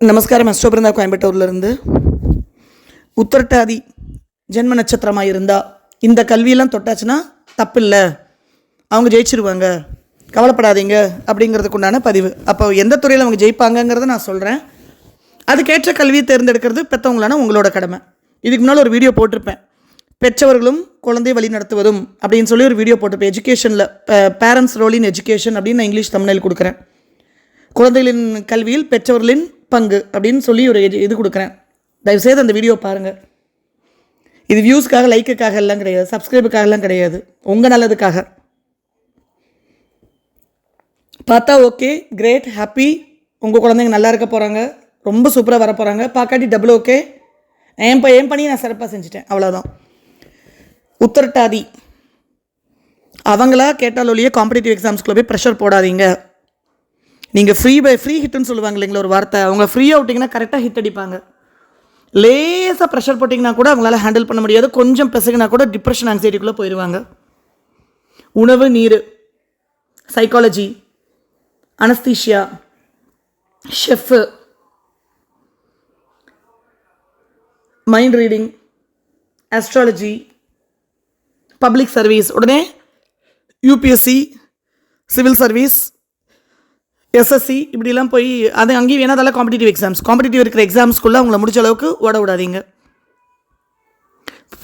நமஸ்காரம் அஸ்டோபிருந்தா கோயம்புத்தூர்லேருந்து. உத்திரட்டாதி ஜென்ம நட்சத்திரமாக இருந்தால் இந்த கல்வியெல்லாம் தொட்டாச்சுன்னா தப்பில்லை. அவங்க ஜெயிச்சிருவாங்க. கவலைப்படாதீங்க அப்படிங்கிறதுக்கு உண்டான பதிவு. அப்போ எந்த துறையில் அவங்க ஜெயிப்பாங்கங்கிறத நான் சொல்கிறேன் அதுக்கேற்ற கல்வியை தேர்ந்தெடுக்கிறது பெற்றவங்களான உங்களோட கடமை. இதுக்கு முன்னால் ஒரு வீடியோ போட்டிருப்பேன். பெற்றவர்களும் குழந்தை வழி நடத்துவதும் அப்படின்னு சொல்லி ஒரு வீடியோ போட்டிருப்பேன். எஜுகேஷனில் பேரண்ட்ஸ் ரோல் இன் எஜுகேஷன் அப்படின்னு நான் இங்கிலீஷ் தமிழில் கொடுக்குறேன். குழந்தைகளின் கல்வியில் பெற்றவர்களின் பங்கு அப்படின்னு சொல்லி ஒரு இது- இது கொடுக்குறேன். தயவுசெய்து அந்த வீடியோ பாருங்கள் இது வியூஸ்க்காக லைக்குக்காக எல்லாம் கிடையாது. சப்ஸ்கிரைபுக்காகலாம் கிடையாது. உங்கள் நல்லதுக்காக. பார்த்தா ஓகே கிரேட் ஹாப்பி உங்கள் குழந்தைங்க நல்லா இருக்க போகிறாங்க ரொம்ப சூப்பராக வர போகிறாங்க பார்க்காட்டி டபுள் ஓகே என் ப என் பணியை நான் சிறப்பாக செஞ்சுட்டேன். அவ்வளோதான் உத்தரட்டாதி. அவங்களா கேட்டாலொழிய காம்படிட்டிவ் எக்ஸாம்ஸ்க்குள்ள போய் ப்ரெஷர் போடாதீங்க. நீங்கள் ஃப்ரீ பை ஃப்ரீ ஹிட்னு சொல்லுவாங்க இல்லைங்களா ஒரு வார்த்தை. அவங்க ஃப்ரீயாக விட்டிங்கன்னா கரெக்டாக ஹிட் அடிப்பாங்க. லேசாக ப்ரெஷர் போட்டிங்கன்னா கூட அவங்களால ஹேண்டில் பண்ண முடியாது. கொஞ்சம் பிசகுனா கூட டிப்ரெஷன் ஆங்ஸைட்டிக்குள்ளே போயிடுவாங்க உணவு நீர் psychology anaesthesia chef mind reading astrology public service உடனே யூபிஎஸ்சி சிவில் சர்வீஸ் எஸ்எஸ்சி இப்படிலாம் போய் அது அங்கேயும் வேணால் அதெல்லாம் காம்படிட்டிவ் எக்ஸாம்ஸ் காம்படிட்டிவ் இருக்கிற எக்ஸாம்ஸ்க்குள்ளே அவங்கள முடிச்ச அளவுக்கு ஓட விடாதீங்க.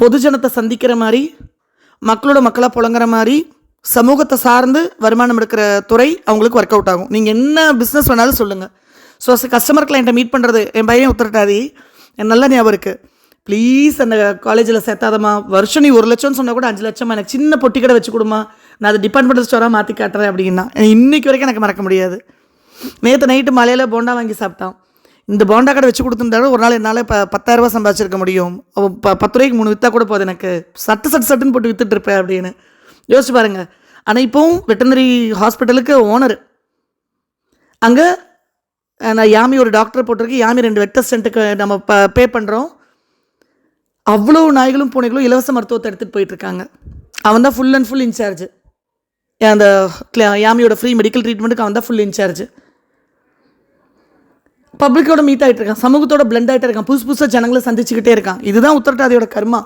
பொதுஜனத்தை சந்திக்கிற மாதிரி மக்களோட மக்களாக புழங்குற மாதிரி சமூகத்தை சார்ந்து வருமானம் எடுக்கிற துறை அவங்களுக்கு ஒர்க் அவுட் ஆகும். நீங்கள் என்ன பிஸ்னஸ் வேணாலும் சொல்லுங்கள் ஸோ கஸ்டமர் கிளைண்ட்டை மீட் பண்ணுறது என் பையன் உத்தரட்டாதி என் நல்ல ஞாபகம் இருக்குது ப்ளீஸ் அந்த காலேஜில் சேர்த்தாதம்மா. வருஷம் நீ ஒரு லட்சம்னு சொன்னால் கூட அஞ்சு லட்சமா எனக்கு சின்ன பொட்டி கடை வச்சு கொடுமா நான் அதை டிபார்ட்மெண்டல் ஸ்டோராக மாற்றி காட்டுறேன் அப்படின்னா. இன்றைக்கி வரைக்கும் எனக்கு மறக்க முடியாது. நேற்று நைட்டு மலையில் போண்டா வாங்கி சாப்பிட்டான். இந்த போண்டா கடை வச்சு கொடுத்துருந்தாலும் ஒரு நாள் என்னால் இப்போ பத்தாயிரரூபா சம்பாதிச்சிருக்க முடியும். ப பத்து ரூபாய்க்கு மூணு விற்றா கூட போகுது எனக்கு. சட்டு சட்டு சட்டுன்னு போட்டு விற்றுட்ருப்பேன் அப்படின்னு. யோசிச்சு பாருங்கள் ஆனால் இப்போவும் வெட்டினரி ஹாஸ்பிட்டலுக்கு ஓனர். அங்கே நான் யாமி ஒரு டாக்டர் போட்டிருக்கு. யாமி ரெண்டு வெட்ட சென்ட்டுக்கு நம்ம ப பே பண்ணுறோம் அவ்வளோ நாய்களும் பூனைகளும் இலவச மருத்துவத்தை எடுத்துகிட்டு போயிட்டுருக்காங்க. அவன் தான் ஃபுல் அண்ட் ஃபுல் இன்சார்ஜ் அந்த யாமியோட ஃப்ரீ மெடிக்கல் ட்ரீட்மெண்ட்டுக்கு அவன் தான் ஃபுல் இன்சார்ஜ் பப்ளிக்கோட மீட் ஆகிட்டு இருக்கான். சமூகத்தோட பிளெண்ட் ஆகிட்டு இருக்கான். புதுசு புதுசாக ஜனங்களை சந்திச்சுக்கிட்டே இருக்கான். இதுதான் உத்தரட்டாதியோட கர்மா.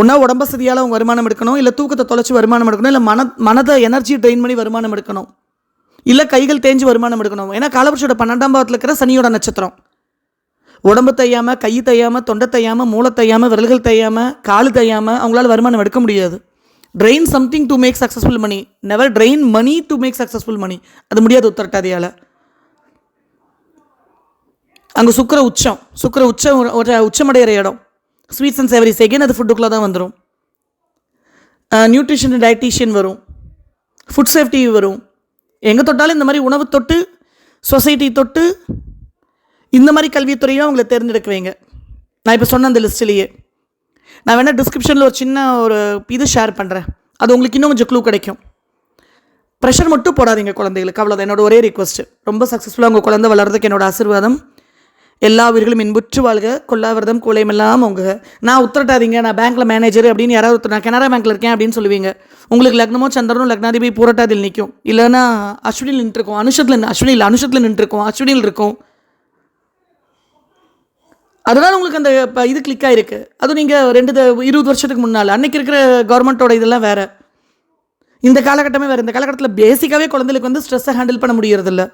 ஒன்றா உடம்ப சரியால் அவங்க வருமானம் எடுக்கணும் இல்லை தூக்கத்தை தொலைச்சி வருமானம் எடுக்கணும் இல்லை மன மனதை எனர்ஜி ட்ரெயின் பண்ணி வருமானம் எடுக்கணும் இல்லை கைகள் தேஞ்சு வருமானம் எடுக்கணும். ஏன்னா காலபுருஷோட பன்னெண்டாம் பாவத்தில் இருக்கிற சனியோட நட்சத்திரம். உடம்பு தையாமல் கை தையாமல் தொண்டை தையாமல் மூளை தையாமல் விரல்கள் தையாமல் காலு தையாமல் அவங்களால வருமானம் எடுக்க முடியாது. Train something to make successful money never train money to make successful money அது முடியாது உத்தரட்டாதியால். அங்கே சுக்கர உச்சம். சுக்கர உச்சம் ஒரு- உச்சமடைகிற இடம். ஸ்வீட்ஸ் அண்ட் சேவரிஸ் எகைன் அது ஃபுட்டுக்குள்ளே தான் வந்துடும் நியூட்ரிஷன் டயட்டீஷியன் வரும். ஃபுட் சேஃப்டி வரும். எங்கே தொட்டாலும் இந்த மாதிரி உணவு தொட்டு சொசைட்டி தொட்டு இந்த மாதிரி கல்வித்துறையும் அவங்கள தேர்ந்தெடுக்க வைங்க. நான் இப்போ சொன்ன அந்த லிஸ்ட்லேயே. நான் வேணால் டிஸ்கிரிப்ஷனில் ஒரு சின்ன ஒரு இது ஷேர் பண்ணுறேன் அது உங்களுக்கு இன்னும் கொஞ்சம் க்ளூ கிடைக்கும். ப்ரெஷர் மட்டும் போடாதீங்க குழந்தைகளுக்கு. அவ்வளோதான் என்னோட ஒரே ரிக்வஸ்ட்டு ரொம்ப சக்ஸஸ்ஃபுல்லாக உங்கள் குழந்தை வளர்றதுக்கு என்னோட ஆசீர்வாதம். எல்லா உயிர்களும் இன்புற்று வாழ்க. கொல்லாவிரதம் கோலையமெல்லாம் உங்க. நான் உத்தரட்டாதீங்க. நான் பேங்க்கில் மேனேஜர் அப்படின்னு யாராவது ஒருத்தர் நான் கனரா பேங்க்கில் இருக்கேன் அப்படின்னு சொல்லுவீங்க. உங்களுக்கு லக்னமோ சந்திரனோ லக்னாதிபதி பூரட்டாதில் நிற்கும் இல்லைன்னா அஸ்வினியில் நின்றுருக்கும். அனுஷத்தில் அஸ்வினியில் அனுஷத்தில் நின்றுருக்கும். அஸ்வினியில் இருக்கும். அதனால் உங்களுக்கு அந்த இப்போ இது கிளிக் ஆகிருக்கு அதுவும் நீங்கள் ரெண்டு த- இருபது வருஷத்துக்கு முன்னால். அன்றைக்கி இருக்கிற கவர்மெண்ட்டோட இதெல்லாம் வேறு. இந்த காலகட்டமே வேறு. இந்த காலகட்டத்தில் பேசிக்காகவே குழந்தைகளுக்கு வந்து ஸ்ட்ரெஸ்ஸை ஹேண்டில் பண்ண முடியறதில்ல.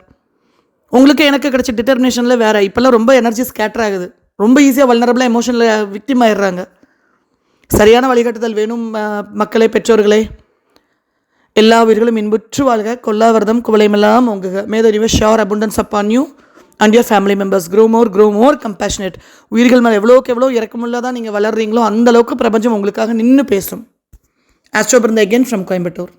உங்களுக்கு எனக்கு கிடைச்ச டிட்டர்மினேஷனில் வேறு. இப்போல்லாம் ரொம்ப எனர்ஜி ஸ்கேட்டர் ஆகுது. ரொம்ப ஈஸியாக வல்னரபிளாக எமோஷனில் விக்டிம் ஆயிடுறாங்க. சரியான வழிகாட்டுதல் வேணும் மக்களே பெற்றோர்களே. எல்லா உயிர்களும் இன்புற்று வாழ்க. கொல்லாவிரதம் குவளைமெல்லாம் உங்கள் may river shore abundance upon you and your family members grow more grow more compassionate உயிர்கள் மேலே எவ்வளோக்கு எவ்வளோ இறக்கமுள்ளதாக நீங்கள் வளர்றீங்களோ அந்த அளவுக்கு பிரபஞ்சம் உங்களுக்காக நின்று பேசும். ஆஸ்ட்ரோ பிறந்த again ஃப்ரம் கோயம்புத்தூர்